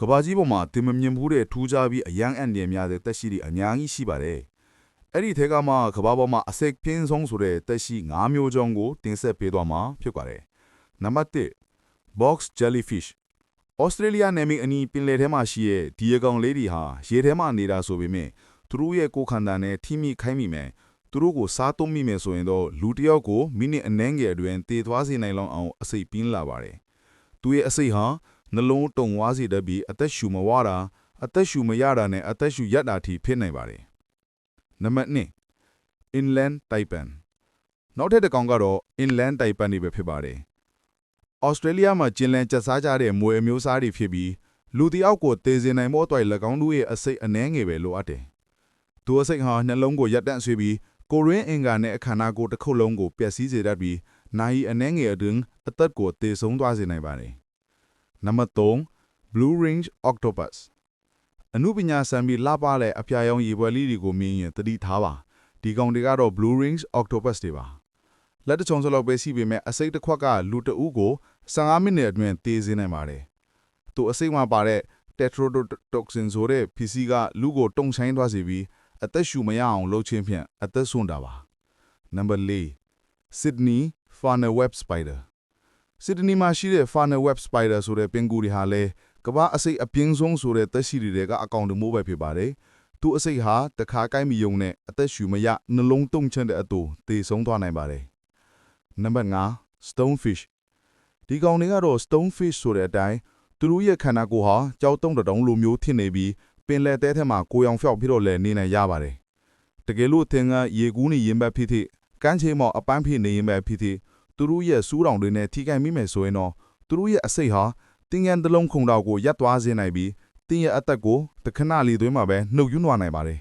ကဘာကြီးပေါ်မှာတင်မမြင်ဘူးတဲ့ထူးခြားပြီးအယံအန်တယ်များတဲ့တက်ရှိတွေအများကြီးရှိပါတယ်။အဲ့ဒီထဲကမှကဘာပေါ်မှာအစိတ်ပြင်းဆုံးဆိုတဲ့တက်ရှိ၅မျိုးကြောင်းကိုတင်ဆက်ပေးသွားမှာဖြစ်ပါတယ်။နံပါတ်1 box jellyfish ဩစတြေးလျနယ်မြေအနီးပင်လယ်ထဲမှာရှိတဲ့ဒီအကောင်လေးတွေဟာရေထဲမှာနေတာဆိုပေမဲ့သူတို့ရဲ့ကိုယ်ခန္ဓာနဲ့ထိမိခိုင်းမိမယ်သူတို့ကိုစားသုံးမိမယ်ဆိုရင်တော့လူတစ်ယောက်ကိုမိနစ်အနည်းငယ်အတွင်းတည်သွားစေနိုင်လောက်အောင်အစိတ်ပြင်းလာပါတယ်။သူရဲ့အစိတ်ဟာ နှလုံးတုံဝါစေတတ်ပြီးအသက်ရှူမဝတာအသက်ရှူမရတာနဲ့အသက်ရှူရက်တာထိဖြစ်နိုင်ပါတယ်။နံပါတ်2 inland taipan နောက်ထပ်တစ်ကောင်ကတော့ inland taipan တွေပဲဖြစ်ပါတယ်။ဩစတြေးလျမှာကျင်လည်ကျက်စားကြတဲ့မွေအမျိုးအစားတွေဖြစ်ပြီးလူတစ်ယောက်ကိုတည်စေနိုင်ဖို့အတွက်၎င်းတို့ရဲ့အစိတ်အနှဲငယ်ပဲလိုအပ်တယ်။သူအစိတ်ဟာနှလုံးကိုရက်တန့်ဆွေးပြီးကိုရင်းအင်္ဂါနဲ့အခန္ဓာကိုယ်တစ်ခုလုံးကိုပျက်စီးစေတတ်ပြီးနိုင်အနှဲငယ်အတွင်းအသက်ကိုတည်ဆုံးသွားစေနိုင်ပါတယ်။ နံပါတ်3 Blue Ring Octopus အနုပညာဆံပြီးလှပတဲ့အဖျားရောင်ရေပွဲလေးတွေကိုမြင်ရင်သတိထားပါဒီကောင်တွေကတော့ Blue Ring Octopus တွေပါလက်တချုံစလောက်ပဲရှိပေမဲ့အစိတ်တစ်ခွက်ကလူတအုပ်ကို15မိနစ်အတွင်းသေစေနိုင်ပါတယ်သူအစိတ်မှာပါတဲ့ tetrodotoxin ဆိုတဲ့ပစ္စည်းကလူကိုတုံဆိုင်သွားစေပြီးအသက်ရှူမရအောင်လုပ်ခြင်းဖြင့်အသက်ဆုံးတာပါနံပါတ်4 Sydney Funnel Web Spider စစ်ဒနီမှာရှိတဲ့ Funnel Web Spider ဆိုတဲ့ပင်ကူတွေဟာလည်းကမ္ဘာအစိတ်အပြင်းဆုံးဆိုတဲ့သက်ရှိတွေထဲကအကောင်တမိုးပဲဖြစ်ပါတယ်။သူအစိတ်ဟာတခါကိုက်မီယုံနဲ့အသက်ရှူမရနှလုံးတုံချတဲ့အတူသေဆုံးသွားနိုင်ပါတယ်။နံပါတ်5 Stonefish ဒီကောင်တွေကတော့ Stonefish ဆိုတဲ့အတိုင်းသူတို့ရဲ့ခန္ဓာကိုယ်ဟာကြောက်တုံးတတုံးလိုမျိုးဖြစ်နေပြီးပင်လယ်တဲထဲမှာကိုယ်ရောင်ဖျောက်ပြီးတော့လည်းနေနိုင်ရပါတယ်။တကယ်လို့သင်ကရေကူးနေရင်ပဲဖြစ်ဖြစ်ကမ်းခြေမှာအပန်းဖြစ်နေရင်ပဲဖြစ်ဖြစ် သူတို့ရဲ့စူးတောင်တွေနဲ့ထိခိုက်မိမယ်ဆိုရင်တော့သူတို့ရဲ့အစိတ်ဟာတင်းငန်းတစ်လုံးခုံတော်ကိုရပ်သွားစေနိုင်ပြီးတင်းရဲ့အသက်ကိုတခဏလေးသွင်းမှာပဲနှုတ်ယွန်းသွားနိုင်ပါတယ်